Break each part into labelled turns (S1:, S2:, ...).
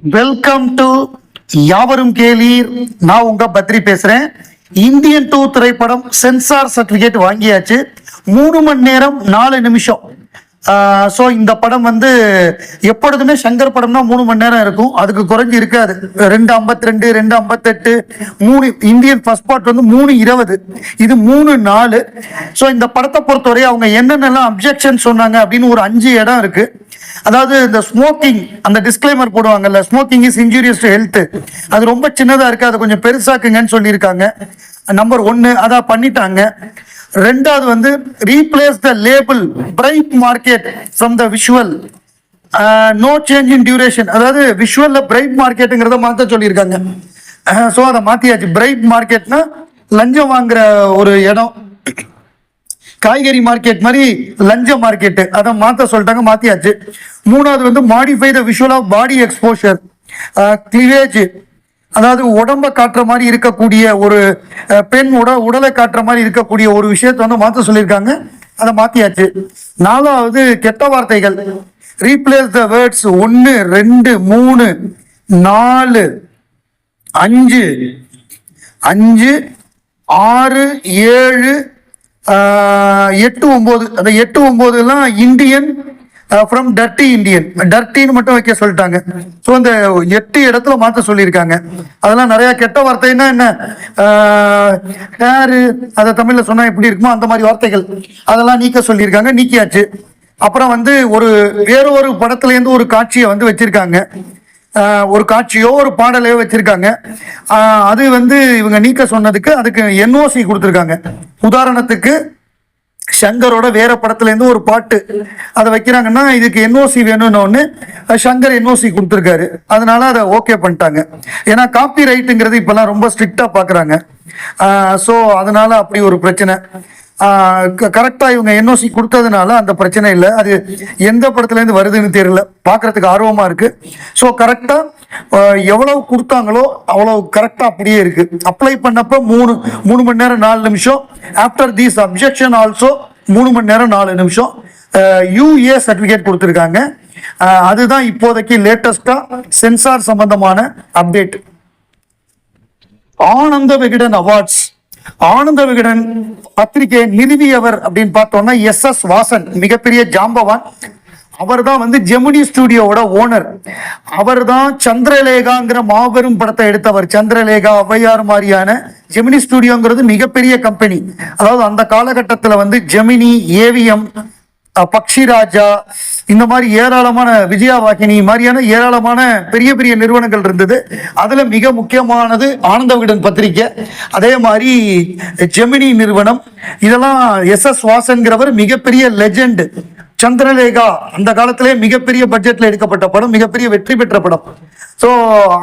S1: Welcome to யாவரும் கேளீர். நான் உங்க பத்ரி பேசுறேன். இந்தியன் டூ திரைப்படம் சென்சார் சர்டிபிகேட் வாங்கியாச்சு. மூணு மணி நேரம் நாலு நிமிஷம். ஸோ இந்த படம் வந்து எப்பொழுதுமே சங்கர் படம்னா மூணு மணி நேரம் இருக்கும். அதுக்கு குறைஞ்சி இருக்காது. ரெண்டு ஐம்பத்தி ரெண்டு ரெண்டு ஐம்பத்தெட்டு மூணு இந்தியன் ஃபர்ஸ்ட் பார்ட் வந்து மூணு இருபது. இது மூணு நாலு. ஸோ இந்த படத்தை பொறுத்தவரை அவங்க என்னென்னலாம் அப்ஜெக்ஷன் சொன்னாங்க அப்படின்னு ஒரு அஞ்சு இடம் இருக்கு. அதாவது இந்த ஸ்மோக்கிங் அந்த டிஸ்க்ளைமர் போடுவாங்கல்ல smoking is injurious to health அது ரொம்ப சின்னதாக இருக்குது அதை கொஞ்சம் பெருசாக்குங்கன்னு சொல்லியிருக்காங்க. நம்பர் ஒன்று அதான் பண்ணிட்டாங்க. ரெண்டாவது வந்து replace the label bright market from the visual no change in duration அதாவது விஷுவலில் பிரைட் மார்க்கெட்டுங்கிறத மாற்ற சொல்லியிருக்காங்க. Uh, ஸோ அதை மாற்றியாச்சு பிரைட் மார்க்கெட்னா லஞ்சம் வாங்குற ஒரு இடம். காய்கறி மார்க்கெட் மாதிரி லஞ்ச மார்க்கெட்டு அதை மாற்ற சொல்லிட்டாங்க மாற்றியாச்சு மூணாவது வந்து modify the visual of body exposure cleavage அதாவது உடம்ப காட்டுற மாதிரி இருக்கக்கூடிய ஒரு பெண் உட உடலை காட்டுற மாதிரி இருக்கக்கூடிய ஒரு விஷயத்தை வந்து மாத்த சொல்லியிருக்காங்க. அதை மாத்தியாச்சு. நாலாவது கெட்ட வார்த்தைகள். ரீப்ளேஸ் த வேர்ட்ஸ் ஒன்று ரெண்டு மூணு நாலு அஞ்சு அஞ்சு ஆறு ஏழு எட்டு ஒம்பது. அந்த எட்டு ஒம்போதுலாம் இந்தியன் ஃப்ரம் டர்ட்டி இந்தியன் டர்ட்டின்னு மட்டும் வைக்க சொல்லிட்டாங்க. ஸோ அந்த எட்டு இடத்துல மாற்ற சொல்லியிருக்காங்க. அதெல்லாம் நிறையா கெட்ட வார்த்தைன்னா என்ன? ஹேரு அதை தமிழில் சொன்னால் எப்படி இருக்குமோ அந்த மாதிரி வார்த்தைகள். அதெல்லாம் நீக்க சொல்லியிருக்காங்க நீக்கியாச்சு. அப்புறம் வந்து ஒரு வேற ஒரு படத்துலேருந்து ஒரு காட்சியை வந்து வச்சுருக்காங்க. ஒரு காட்சியோ ஒரு பாடலையோ வச்சுருக்காங்க. அது வந்து இவங்க நீக்க சொன்னதுக்கு அதுக்கு என்ஓசி கொடுத்துருக்காங்க. உதாரணத்துக்கு சங்கரோட வேற படத்துல இருந்து ஒரு பாட்டு அதை வைக்கிறாங்கன்னா இதுக்கு என்ஓசி வேணும்னு ஒன்று சங்கர் என்ஓசி கொடுத்துருக்காரு. அதனால அதை ஓகே பண்ணிட்டாங்க. ஏன்னா காப்பி ரைட்டுங்கிறது இப்பெல்லாம் ரொம்ப ஸ்ட்ரிக்டா பாக்குறாங்க ஸோ அதனால அப்படி ஒரு பிரச்சனை. கரெக்டாக இவங்க என்ஓசி கொடுத்ததுனால அந்த பிரச்சனை இல்லை. அது எந்த படத்துலேருந்து வருதுன்னு தெரியல. பார்க்கறதுக்கு ஆர்வமாக இருக்குது ஸோ கரெக்டாக எவ்வளவு கொடுத்தாங்களோ அவ்வளவு கரெக்டாக அப்படியே இருக்குது அப்ளை பண்ணப்ப மூணு மூணு மணி நேரம் நாலு நிமிஷம். ஆஃப்டர் தீஸ் அப்ஜெக்ஷன் ஆல்சோ மூணு மணி நேரம் நாலு நிமிஷம். யூஏ சர்டிஃபிகேட் கொடுத்துருக்காங்க. அதுதான் இப்போதைக்கு லேட்டஸ்டாக சென்சார் சம்பந்தமான அப்டேட் ஆனந்த விகடன் அவார்ட்ஸ் ஆனந்த விகடன் பத்திரிகை நிறுவியவர் அப்படின்னு பார்த்தோம்னா எஸ் எஸ் வாசன் மிகப்பெரிய ஜாம்பவான். அவர் தான் வந்து ஜெமினி ஸ்டுடியோவோட ஓனர். அவர் தான் சந்திரலேகாங்கிற மாபெரும் படத்தை எடுத்தவர். சந்திரலேகா ஔவையார் மாதிரியான ஜெமினி ஸ்டுடியோங்கிறது மிகப்பெரிய கம்பெனி அதாவது அந்த காலகட்டத்தில் வந்து ஜெமினி ஏவிஎம் பக்ஷி பக்ஷிராஜா இந்த மாதிரி ஏராளமான விஜயா வாகினி மாதிரியான ஏராளமான பெரிய பெரிய நிறுவனங்கள் இருந்தது. அதில் மிக முக்கியமானது ஆனந்த விகடன் பத்திரிக்கை. அதே மாதிரி ஜெமினி நிறுவனம். இதெல்லாம் எஸ் எஸ் வாசன்கிறவர் மிகப்பெரிய லெஜெண்ட் சந்திரலேகா அந்த காலத்திலே மிகப்பெரிய பட்ஜெட்ல எடுக்கப்பட்ட படம் மிகப்பெரிய வெற்றி பெற்ற படம். ஸோ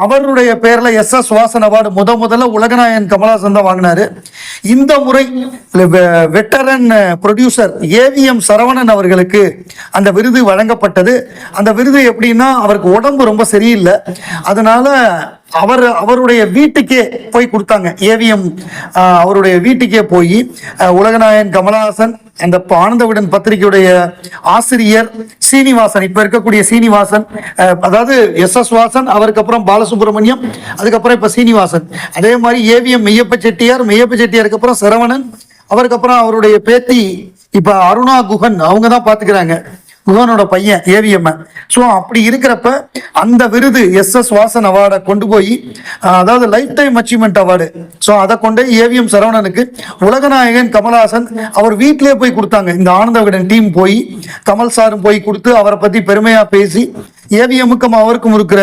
S1: அவருடைய பேர்ல எஸ் எஸ் வாசன் அவார்டு முத முதல்ல உலகநாயகன் கமலாசன் தான் வாங்கினாரு. இந்த முறை வெட்டரன் ப்ரொடியூசர் ஏவிஎம் சரவணன் அவர்களுக்கு அந்த விருது வழங்கப்பட்டது. அந்த விருது எப்படின்னா அவருக்கு உடம்பு ரொம்ப சரியில்லை. அதனால அவர் அவருடைய வீட்டுக்கே போய் கொடுத்தாங்க. ஏவிஎம் அவருடைய வீட்டுக்கே போய் உலகநாயன் உலகநாயகன் கமலஹாசன் அந்த ஆனந்தவிடன் பத்திரிகையுடைய ஆசிரியர் சீனிவாசன் இப்ப இருக்கக்கூடிய சீனிவாசன் அதாவது எஸ் எஸ் வாசன் அவருக்கு அப்புறம் பாலசுப்ரமணியம் அதுக்கப்புறம் இப்ப சீனிவாசன். அதே மாதிரி ஏவிஎம் மெய்யப்ப செட்டியார் மெய்யப்ப செட்டியாருக்கு அப்புறம் சரவணன் அவருக்கு அப்புறம் அவருடைய பேத்தி இப்ப அருணா குஹன் அவங்க தான் பாத்துக்கிறாங்க. குஹனோட பையன் ஏவிஎம் ஸோ அப்படி இருக்கிறப்ப அந்த விருது எஸ் எஸ் வாசன் அவார்டை கொண்டு போய் அதாவது life time achievement award so அதை கொண்டு ஏவிஎம் சரவணனுக்கு உலகநாயகன் கமல்ஹாசன் அவர் வீட்டிலே போய் கொடுத்தாங்க. இந்த ஆனந்த விகடன் டீம் போய் கமல் சாரும் போய் கொடுத்து அவரை பற்றி பெருமையாக பேசி ஏவிஎம்முக்கும் அவருக்கும் இருக்கிற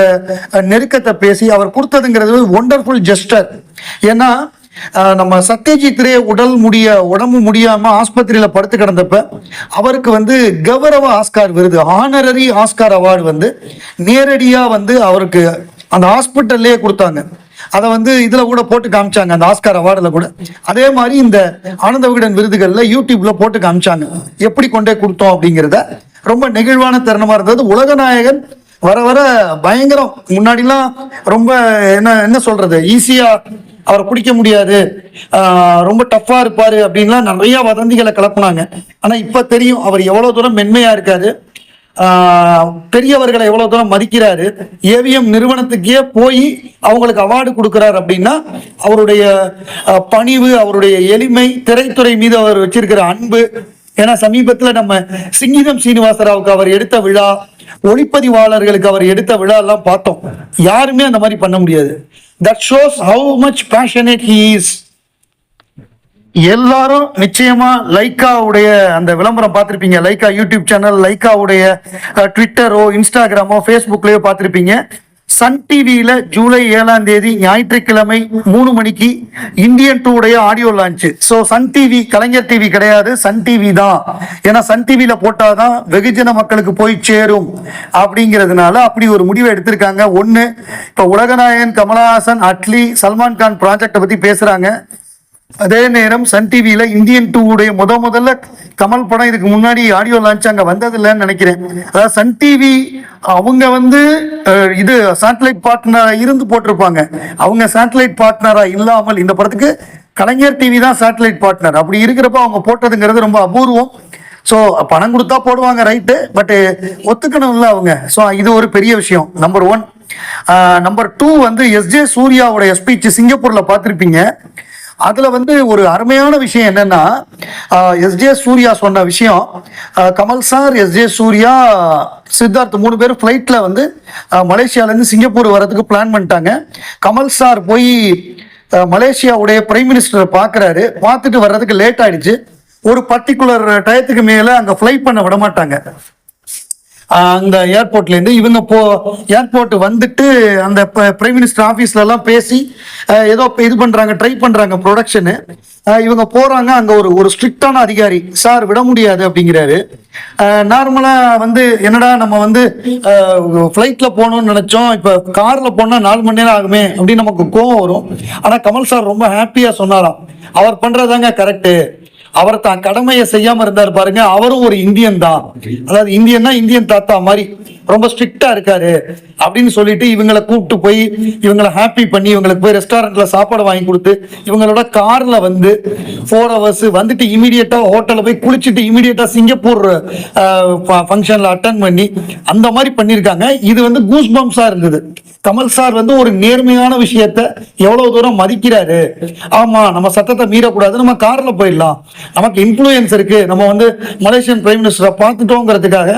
S1: நெருக்கத்தை பேசி அவர் கொடுத்ததுங்கிறது ஒண்டர்ஃபுல் ஜெஸ்டர் ஏன்னா நம்ம சத்யஜித் ரே உடல் முடிய உடம்பு முடியாம ஆஸ்பத்திரியில படுத்து கிடந்தப்ப அவருக்கு வந்து கௌரவ ஆஸ்கார் விருது ஆனரரி ஆஸ்கார் அவார்டு வந்து நேரடியா வந்து அவருக்கு அந்த ஹாஸ்பிட்டல்லே கொடுத்தாங்க. அதை வந்து இதுல கூட போட்டு காமிச்சாங்க அந்த ஆஸ்கார் அவார்டுல கூட. அதே மாதிரி இந்த ஆனந்த விகடன் விருதுகள்ல யூடியூப்ல போட்டு காமிச்சாங்க. எப்படி கொண்டே கொடுத்தோம் அப்படிங்கிறத ரொம்ப நெகிழ்வான தருணமா இருந்தது. உலகநாயகன் வர வர பயங்கரம். முன்னாடிலாம் ரொம்ப என்ன என்ன சொல்றது? ஈஸியா அவரை பிடிக்க முடியாது. ரொம்ப டஃப்பா இருப்பாரு அப்படின்லாம் நிறைய வதந்திகளை கலப்புனாங்க ஆனா இப்ப தெரியும் அவர் எவ்வளவு தூரம் மென்மையா இருக்காரு. பெரியவர்களை எவ்வளவு தூரம் மதிக்கிறாரு. ஏவிஎம் நிறுவனத்துக்கே போய் அவங்களுக்கு அவார்டு கொடுக்குறாரு அப்படின்னா அவருடைய பணிவு அவருடைய எளிமை திரைத்துறை மீது அவர் வச்சிருக்கிற அன்பு. ஏன்னா சமீபத்தில் நம்ம சிங்கிதம் சீனிவாசராவுக்கு அவர் எடுத்த விழா ஒளிப்பதிவாளர்களுக்கு அவர் எடுத்த விழாலாம் பார்த்தோம். யாருமே அந்த மாதிரி பண்ண முடியாது. That shows how much passionate he is எல்லாரும் நிச்சயமா லைக்காவுடைய அந்த விளம்பரம் பார்த்திருப்பீங்க. லைக்கா யூடியூப் சேனல் லைக்காவுடைய ட்விட்டரோ இன்ஸ்டாகிராமோ ஃபேஸ்புக்லயோ பார்த்திருப்பீங்க. சன் டிவியில ஜூலை ஏழாம் தேதி ஞாயிற்றுக்கிழமை மூணு மணிக்கு இந்தியன் டூ உடைய audio launch. So Sun TV Kalaignar TV கிடையாது சன் டிவி தான். ஏன்னா சன் டிவியில போட்டாதான் வெகுஜன மக்களுக்கு போய் சேரும் அப்படிங்கிறதுனால அப்படி ஒரு முடிவை எடுத்திருக்காங்க. ஒன்று இப்போ உலகநாயகன் கமலஹாசன் அட்லி சல்மான் கான் ப்ராஜெக்டை பற்றி பேசுகிறாங்க அதே நேரம் சன் டிவியில இந்தியன் டூ உடைய முத முதல்ல கமல் படம் இதுக்கு முன்னாடி ஆடியோ லான்ச் அங்க வந்ததில்லைன்னு நினைக்கிறேன். அதாவது சன் டிவி அவங்க வந்து இது சேட்டலைட் பார்ட்னரா இருந்து போட்டிருப்பாங்க. அவங்க சேட்டலைட் பார்ட்னரா இல்லாமல் இந்த படத்துக்கு கலைஞர் டிவி தான் சேட்டலைட் பார்ட்னர் அப்படி இருக்கிறப்ப அவங்க போட்டதுங்கிறது ரொம்ப அபூர்வம். ஸோ பணம் கொடுத்தா போடுவாங்க ரைட்டு பட் ஒத்துக்கணும்ல அவங்க. ஸோ இது ஒரு பெரிய விஷயம் நம்பர் ஒன் நம்பர் டூ வந்து எஸ்ஜே சூர்யாவுடைய ஸ்பீச் சிங்கப்பூர்ல பார்த்துருப்பீங்க. அதில் வந்து ஒரு அருமையான விஷயம் என்னென்னா எஸ்ஜே சூர்யா சொன்ன விஷயம். கமல் சார் எஸ்ஜே சூர்யா சித்தார்த் மூணு பேரும் ஃப்ளைட்டில் வந்து மலேசியாவிலேருந்து சிங்கப்பூர் வரதுக்கு பிளான் பண்ணிட்டாங்க. கமல் சார் போய் மலேசியாவுடைய பிரைம் மினிஸ்டரை பார்க்குறாரு பார்த்துட்டு வர்றதுக்கு லேட் ஆயிடுச்சு. ஒரு பர்டிகுலர் டயத்துக்கு மேலே அங்கே ஃப்ளை பண்ண விட மாட்டாங்க. அந்த ஏர்போர்ட்ல இருந்து இவங்க போ ஏர்போர்ட் வந்துட்டு அந்த பிரைம் மினிஸ்டர் ஆபீஸ்ல எல்லாம் பேசி ஏதோ இது பண்றாங்க ட்ரை பண்றாங்க ப்ரொடக்ஷனு இவங்க போறாங்க அங்க ஒரு ஒரு ஸ்ட்ரிக்டான அதிகாரி. சார் விட முடியாது அப்படிங்கிறாரு. நார்மலா வந்து என்னடா நம்ம வந்து ஃப்ளைட்டில் போகணும்னு நினைச்சோம். இப்ப கார்ல போனா நாலு மணி நேரம் ஆகுமே அப்படின்னு நமக்கு கோவம் வரும். ஆனா கமல் சார் ரொம்ப ஹாப்பியா சொன்னாராம். அவர் பண்றதாங்க கரெக்டு அவர் தான் கடமையை செய்யாம இருந்தார் பாருங்க. அவரும் ஒரு இந்தியன் தான். அதாவது இந்தியன்னா இந்தியன் தாத்தா மாதிரி ரொம்ப ஸ்ட்ரிக்டா இருக்காரு அப்படின்னு சொல்லிட்டு இவங்களை கூப்பிட்டு போய் இவங்களை ஹாப்பி பண்ணி இவங்களுக்கு போய் ரெஸ்டாரண்ட்ல சாப்பாடு வாங்கி கொடுத்து இவங்களோட கார்ல வந்து ஃபோர் ஹவர்ஸ் வந்துட்டு இமீடியட்டா ஹோட்டல்ல போய் குளிச்சுட்டு இமீடியட்டா சிங்கப்பூர் ஃபங்க்ஷன்ல அட்டன் பண்ணி அந்த மாதிரி பண்ணியிருக்காங்க இது வந்து கூஸ் பம்ஸா இருந்தது. கமல் சார் வந்து ஒரு நேர்மையான விஷயத்த எவ்வளவு தூரம் மதிக்கிறாரு. ஆமா நம்ம சத்தத்தை மீறக்கூடாது. நம்ம கார்ல போயிடலாம். நமக்கு இன்ஃப்ளூயன்ஸ் இருக்கு. நம்ம வந்து மலேசியன் பிரைம் மினிஸ்டரை பார்த்துட்டோங்கிறதுக்காக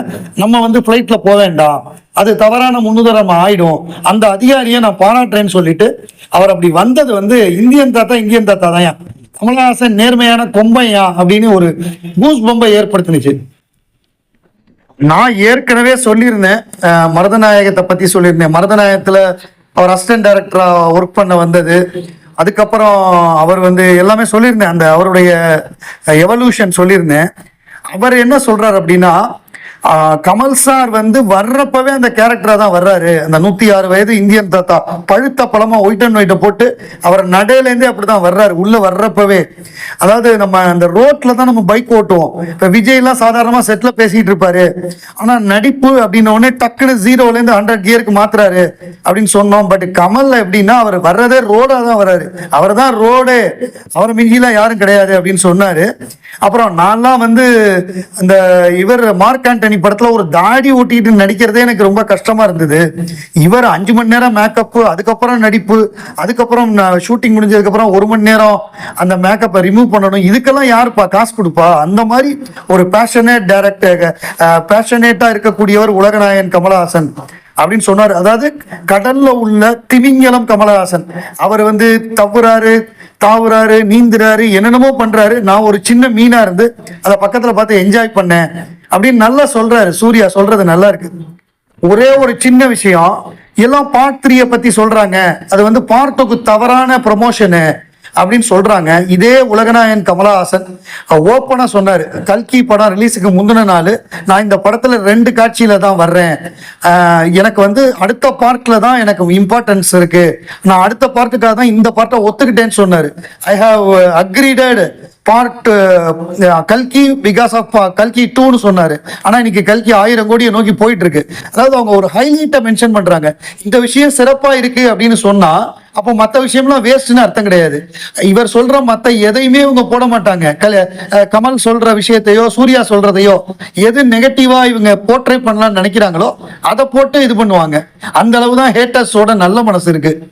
S1: நம்ம வந்து ஃப்ளைட்ல போக வேண்டாம். அது தவறான முன்னுதாரணம் ஆயிடும். அந்த அதிகாரியை நான் பாராட்டுறேன்னு சொல்லிட்டு அவர் அப்படி வந்தது வந்து இந்தியன் தாத்தா இந்தியன் தாத்தா தான் கமலஹாசன் நேர்மையான கொம்பையா அப்படின்னு ஒரு கூஸ் பொம்பை ஏற்படுத்தினுச்சு. நான் ஏற்கனவே சொல்லியிருந்தேன். மருதநாயகத்தை பத்தி சொல்லியிருந்தேன். மருதநாயகத்துல அவர் அசிஸ்டன்ட் டைரக்டரா ஒர்க் பண்ண வந்தது. அதுக்கப்புறம் அவர் வந்து எல்லாமே சொல்லியிருந்தேன். அந்த அவருடைய எவல்யூஷன் சொல்லியிருந்தேன். அவர் என்ன சொல்றாரு அப்படின்னா கமல் சார் வந்து வர்றப்பவே அந்த கேரக்டரா தான் வர்றாரு. அந்த நூத்தி ஆறு வயது இந்தியன் தாத்தா. பழுத்த பழமா ஒயிட் அண்ட் ஒயிட்டை போட்டு அவர் நடையிலேருந்தே அப்படிதான் வர்றாரு. உள்ள வர்றப்பவே. அதாவது நம்ம அந்த ரோட்ல தான் நம்ம பைக் ஓட்டுவோம். இப்ப விஜய் எல்லாம் சாதாரணமா செட்ல பேசிட்டு இருப்பாரு. ஆனா நடிப்பு அப்படின்ன உடனே டக்குனு ஜீரோல இருந்து ஹண்ட்ரட் கியருக்கு மாத்துறாரு அப்படின்னு சொன்னோம். பட் கமல்ல எப்படின்னா அவர் வர்றதே ரோடா தான் வர்றாரு. அவர் தான் ரோடு அவர் மிஞ்சிலாம் யாரும் கிடையாது அப்படின்னு சொன்னாரு. அப்புறம் நான்லாம் வந்து அந்த இவர் மார்க் ஆண்டனி படத்துல ஒரு தாடி ஓட்டிட்டு நடிக்கிறதே எனக்கு ரொம்ப கஷ்டமா இருந்தது. இவர் அஞ்சு மணி நேரம் மேக்கப் அதுக்கப்புறம் நடிப்பு அதுக்கப்புறம் ஷூட்டிங் முடிஞ்சதுக்கு அப்புறம் ஒரு மணி நேரம் அந்த மேக்கப்பை ரிமூவ் பண்ணணும். இதுக்கெல்லாம் யாருப்பா காசு கொடுப்பா? அந்த மாதிரி ஒரு பேஷனேட் டைரக்டர் பேஷனேட்டா இருக்கக்கூடியவர் உலகநாயகன் கமலஹாசன் அப்படின்னு சொன்னார். அதாவது கடல்ல உள்ள திமிங்கலம் கமலஹாசன். அவர் வந்து தவறாரு தாவுறாரு நீந்துறாரு என்னென்னமோ பண்றாரு. நான் ஒரு சின்ன மீனா இருந்து அதை பக்கத்துல பார்த்து என்ஜாய் பண்ணேன். அப்படின்னு நல்லா சொல்றாரு. சூர்யா சொல்றது நல்லா இருக்கு. ஒரே ஒரு சின்ன விஷயம் எல்லாம் பார்ட் த்ரீய பத்தி சொல்றாங்க. அது வந்து பார்ட்டுக்கு தவறான ப்ரமோஷனு அப்படின்னு சொல்றாங்க. இதே உலகநாயகன் கமலஹாசன் ஓப்பனா சொன்னாரு. கல்கி படம் ரிலீஸுக்கு முந்தின நாள் நான் இந்த படத்துல ரெண்டு காட்சியில தான் வர்றேன். எனக்கு வந்து அடுத்த பார்ட்ல தான் எனக்கு இம்பார்ட்டன்ஸ் இருக்கு. நான் அடுத்த பார்ட்டுக்காக தான் இந்த பார்ட்டை ஒத்துக்கிட்டேன்னு சொன்னாரு. ஐ ஹாவ் அக்ரீடட் பார்ட் கல்கி பிகாஸ் ஆஃப் uh, கல்கி டூன்னு சொன்னாரு. ஆனா இன்னைக்கு கல்கி ஆயிரம் கோடியை நோக்கி போயிட்டு இருக்கு. அதாவது அவங்க ஒரு ஹைலைட்டை மென்ஷன் பண்றாங்க. இந்த விஷயம் சிறப்பா இருக்கு அப்படின்னு சொன்னா அப்போ மற்ற விஷயம்லாம் வேஸ்ட்னு அர்த்தம் கிடையாது. இவர் சொல்ற மற்ற எதையுமே இவங்க போட மாட்டாங்க. கல- கமல் சொல்ற விஷயத்தையோ சூர்யா சொல்றதையோ எது நெகட்டிவா இவங்க போர்ட்ரேட் பண்ணலாம்னு நினைக்கிறாங்களோ அதை போட்டு இது பண்ணுவாங்க. அந்த அளவு தான் ஹேட்டர்ஸோட நல்ல மனசு இருக்கு.